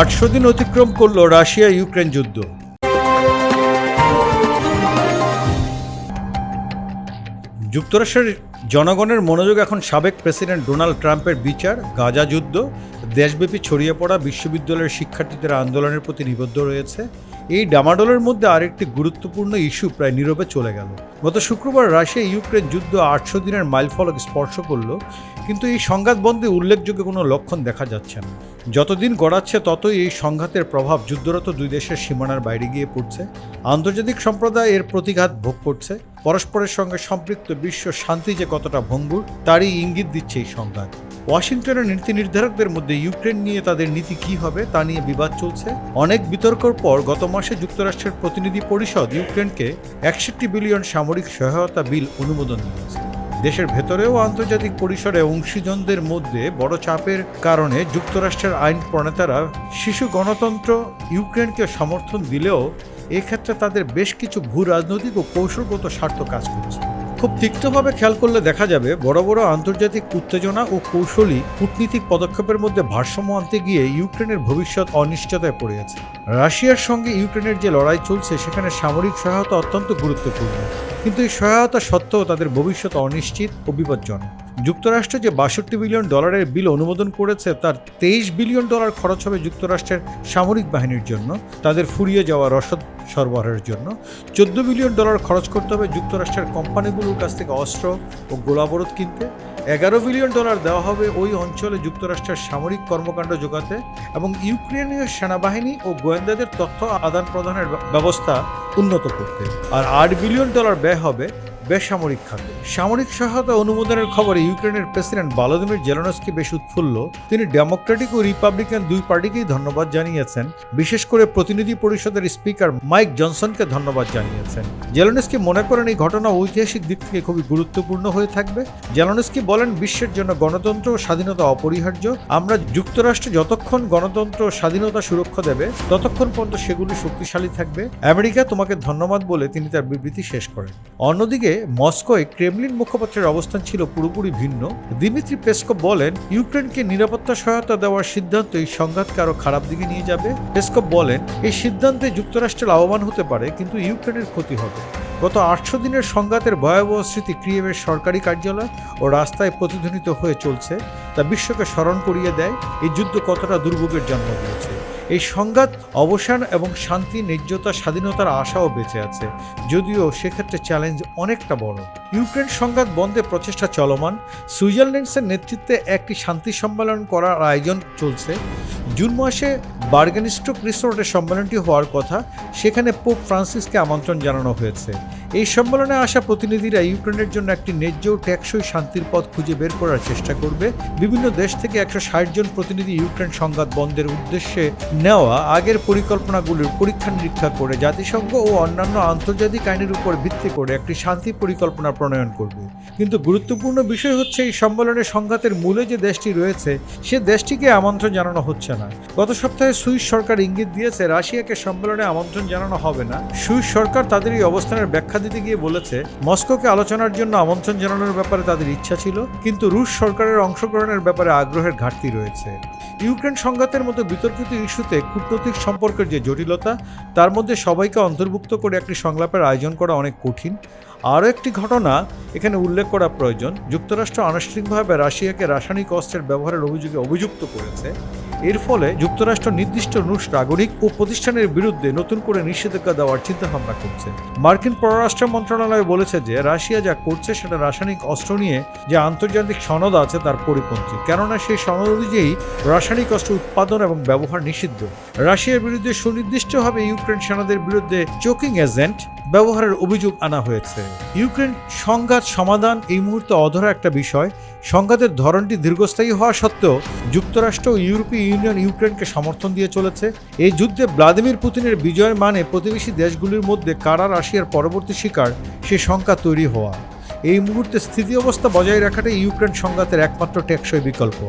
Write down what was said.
আটশো দিন অতিক্রম করল রাশিয়া ইউক্রেন যুদ্ধ। যুক্তরাষ্ট্রের জনগণের মনোযোগ এখন সাবেক প্রেসিডেন্ট ডোনাল্ড ট্রাম্পের বিচার, গাজা যুদ্ধ, দেশব্যাপী ছড়িয়ে পড়া বিশ্ববিদ্যালয়ের শিক্ষার্থীদের আন্দোলনের প্রতি নিবদ্ধ রয়েছে। এই ডামাডোলের মধ্যে আরেকটি গুরুত্বপূর্ণ ইস্যু প্রায় নীরবে চলে গেল। গত শুক্রবার রাশিয়া ইউক্রেন যুদ্ধ আটশো দিনের মাইলফলক স্পর্শ করল, কিন্তু এই সংঘাত বন্ধে উল্লেখযোগ্য কোনো লক্ষণ দেখা যাচ্ছে না। যতদিন গড়াচ্ছে ততই এই সংঘাতের প্রভাব যুদ্ধরত দুই দেশের সীমানার বাইরে গিয়ে পড়ছে। আন্তর্জাতিক সম্প্রদায় এর প্রতিঘাত ভোগ করছে। পরস্পরের সঙ্গে সম্পৃক্ত বিশ্ব শান্তি যে কতটা ভঙ্গুর, তারই ইঙ্গিত দিচ্ছে এই সংঘাত। ওয়াশিংটনের নীতি নির্ধারকদের মধ্যে ইউক্রেন নিয়ে তাদের নীতি কী হবে, তা নিয়ে বিবাদ চলছে। অনেক বিতর্কর পর গত মাসে যুক্তরাষ্ট্রের প্রতিনিধি পরিষদ ইউক্রেনকে একষট্টি বিলিয়ন সামরিক সহায়তা বিল অনুমোদন দিয়েছে। দেশের ভেতরেও আন্তর্জাতিক পরিসরে অংশীজনদের মধ্যে বড় চাপের কারণে যুক্তরাষ্ট্রের আইন প্রণেতারা শিশু গণতন্ত্র, ইউক্রেনকে সমর্থন দিলেও এক্ষেত্রে তাদের বেশ কিছু ভূ রাজনৈতিক ও কৌশলগত স্বার্থ কাজ করছে। খুব তিক্তভাবে খেয়াল করলে দেখা যাবে বড় বড় আন্তর্জাতিক উত্তেজনা ও কৌশলী কূটনীতিক পদক্ষেপের মধ্যে ভারসাম্য আনতে গিয়ে ইউক্রেনের ভবিষ্যৎ অনিশ্চয়তায় পড়ে আছে। রাশিয়ার সঙ্গে ইউক্রেনের যে লড়াই চলছে, সেখানে সামরিক সহায়তা অত্যন্ত গুরুত্বপূর্ণ। কিন্তু এই সহায়তা সত্ত্বেও তাদের ভবিষ্যৎ অনিশ্চিত ও বিপজ্জনক। যুক্তরাষ্ট্র যে বাষট্টি বিলিয়ন ডলারের বিল অনুমোদন করেছে, তার তেইশ বিলিয়ন ডলার খরচ হবে যুক্তরাষ্ট্রের সামরিক বাহিনীর জন্য, তাদের ফুরিয়ে যাওয়া রসদ সরবরাহের জন্য। চোদ্দ বিলিয়ন ডলার খরচ করতে হবে যুক্তরাষ্ট্রের কোম্পানিগুলোর কাছ থেকে অস্ত্র ও গোলাবরত কিনতে। এগারো বিলিয়ন ডলার দেওয়া হবে ওই অঞ্চলে যুক্তরাষ্ট্রের সামরিক কর্মকাণ্ড যোগাতে এবং ইউক্রেনীয় সেনাবাহিনী ও গোয়েন্দাদের তথ্য আদান প্রদানের ব্যবস্থা উন্নত করতে। আর আট বিলিয়ন ডলার ব্যয় হবে বেসামরিক খাতে। সামরিক সহায়তা অনুমোদনের খবরে ইউক্রেনের প্রেসিডেন্ট বালোদিমির জেলনস্কি বেশ উৎফুল্ল। তিনি ডেমোক্রেটিক ও রিপাবলিকান দুই পার্টিকেই ধন্যবাদ জানিয়েছেন। বিশেষ করে প্রতিনিধি পরিষদের স্পিকার মাইক জনসনকে ধন্যবাদ জানিয়েছেন। জেলনস্কি মনে করেন এই ঘটনা ঐতিহাসিক দিক থেকে খুবই গুরুত্বপূর্ণ হয়ে থাকবে। জেলনস্কি বলেন, বিশ্বের জন্য গণতন্ত্র ও স্বাধীনতা অপরিহার্য। আমরা যুক্তরাষ্ট্রে যতক্ষণ গণতন্ত্র ও স্বাধীনতা সুরক্ষা দেবে, ততক্ষণ পর্যন্ত সেগুলি শক্তিশালী থাকবে। আমেরিকা তোমাকে ধন্যবাদ বলে তিনি তার বিবৃতি শেষ করেন। অন্যদিকে মস্কোয় ক্রেমলিন মুখপাত্রের অবস্থান ছিল পুরোপুরি ভিন্ন। দিমিত্রি পেসকপ বলেন, ইউক্রেনকে নিরাপত্তা সহায়তা দেওয়ার সিদ্ধান্ত এই সংঘাতকে আরও খারাপ দিকে নিয়ে যাবে। পেসকপ বলেন, এই সিদ্ধান্তে যুক্তরাষ্ট্র লাভবান হতে পারে, কিন্তু ইউক্রেনের ক্ষতি হবে। গত আটশো দিনের সংঘাতের ভয়াবহ স্মৃতি ক্রিয়েভের সরকারি কার্যালয় ও রাস্তায় প্রতিধ্বনিত হয়ে চলছে, তা বিশ্বকে স্মরণ করিয়ে দেয়। এই যুদ্ধ কতটা দুর্ভোগের জন্ম দিয়েছে। এই সংঘাত অবসান এবং শান্তি ন্যায্যতা স্বাধীনতার আশাও বেঁচে আছে। যদিও সেক্ষেত্রে চ্যালেঞ্জ অনেকটা বড়। ইউক্রেন সংঘাত বন্ধে প্রচেষ্টা চলমান। সুইজারল্যান্ডসের নেতৃত্বে একটি শান্তি সম্মেলন করার আয়োজন চলছে। জুন মাসে বার্গেনস্টক রিসোর্টে সম্মেলনটি হওয়ার কথা। সেখানে পোপ ফ্রান্সিসকে আমন্ত্রণ জানানো হয়েছে। এই সম্মেলনে আসা প্রতিনিধিরা ইউক্রেনের জন্য একটি ন্যায্য টেকসই শান্তির পথ খুঁজে বের করার চেষ্টা করবে। বিভিন্ন দেশ থেকে একশো ষাট জন প্রতিনিধি ইউক্রেন সংঘাত বন্ধের উদ্দেশ্যে নেওয়া, আগের পরিকল্পনাগুলির পরীক্ষা নিরীক্ষা করে জাতিসংঘ ও অন্যান্য আন্তর্জাতিক আইনের উপর ভিত্তি করে একটি শান্তি পরিকল্পনা প্রণয়ন করবে। কিন্তু গুরুত্বপূর্ণ বিষয় হচ্ছে, এই সম্মেলনে সংঘাতের মূলে যে দেশটি রয়েছে, সে দেশটিকে আমন্ত্রণ জানানো হচ্ছে না। গত সপ্তাহে সুইস সরকার ইঙ্গিত দিয়েছে, রাশিয়াকে সম্মেলনে আমন্ত্রণ জানানো হবে না। সুইস সরকার তাদের এই অবস্থানের ব্যাখ্যা দিতে গিয়ে বলেছে, মস্কোকে আলোচনার জন্য আমন্ত্রণ জানানোর ব্যাপারে তাদের ইচ্ছা ছিল, কিন্তু রুশ সরকারের অংশগ্রহণের ব্যাপারে আগ্রহের ঘাটতি রয়েছে। ইউক্রেন সংঘাতের মতো বিতর্কিত ইস্যুতে কূটনৈতিক সম্পর্কের যে জটিলতা, তার মধ্যে সবাইকে অন্তর্ভুক্ত করে একটি সংলাপের আয়োজন করা অনেক কঠিন। আরও একটি ঘটনা, এখানে উল্লেখ করা প্রয়োজন, যুক্তরাষ্ট্র আনুষ্ঠানিকভাবে রাশিয়াকে রাসায়নিক অস্ত্রের ব্যবহারের অভিযোগে অভিযুক্ত করেছে। এর ফলে যুক্তরাষ্ট্র নির্দিষ্ট রুশ নাগরিক ও প্রতিষ্ঠানের বিরুদ্ধে নতুন করে নিষেধাজ্ঞা দেওয়ার চিন্তাভাবনা করছে। মার্কিন পররাষ্ট্র মন্ত্রণালয় বলেছে যে রাশিয়া যা করছে সেটা রাসায়নিক অস্ত্র নিয়ে যে আন্তর্জাতিক সনদ আছে তার পরিপন্থী, কেননা সেই সনদ অনুযায়ী রাসায়নিক অস্ত্র উৎপাদন এবং ব্যবহার নিষিদ্ধ। রাশিয়ার বিরুদ্ধে সুনির্দিষ্টভাবে ইউক্রেন সেনাদের বিরুদ্ধে চোকিং এজেন্ট ব্যবহারের অভিযোগ আনা হয়েছে। ইউক্রেন সংঘাত সমাধান এই মুহূর্তে অধরা একটা বিষয়। সংঘাতের ধরনটি দীর্ঘস্থায়ী হওয়া সত্ত্বেও যুক্তরাষ্ট্র ও ইউরোপীয় ইউনিয়ন ইউক্রেনকে সমর্থন দিয়ে চলেছে। এই যুদ্ধে ভ্লাদিমির পুতিনের বিজয়ের মানে প্রতিবেশী দেশগুলির মধ্যে কারা রাশিয়ার পরবর্তী শিকার, সে সংখ্যা তৈরি হওয়া। এই মুহূর্তে স্থিতি অবস্থা বজায় রাখাটাই ইউক্রেন সংঘাতের একমাত্র টেকসই বিকল্প।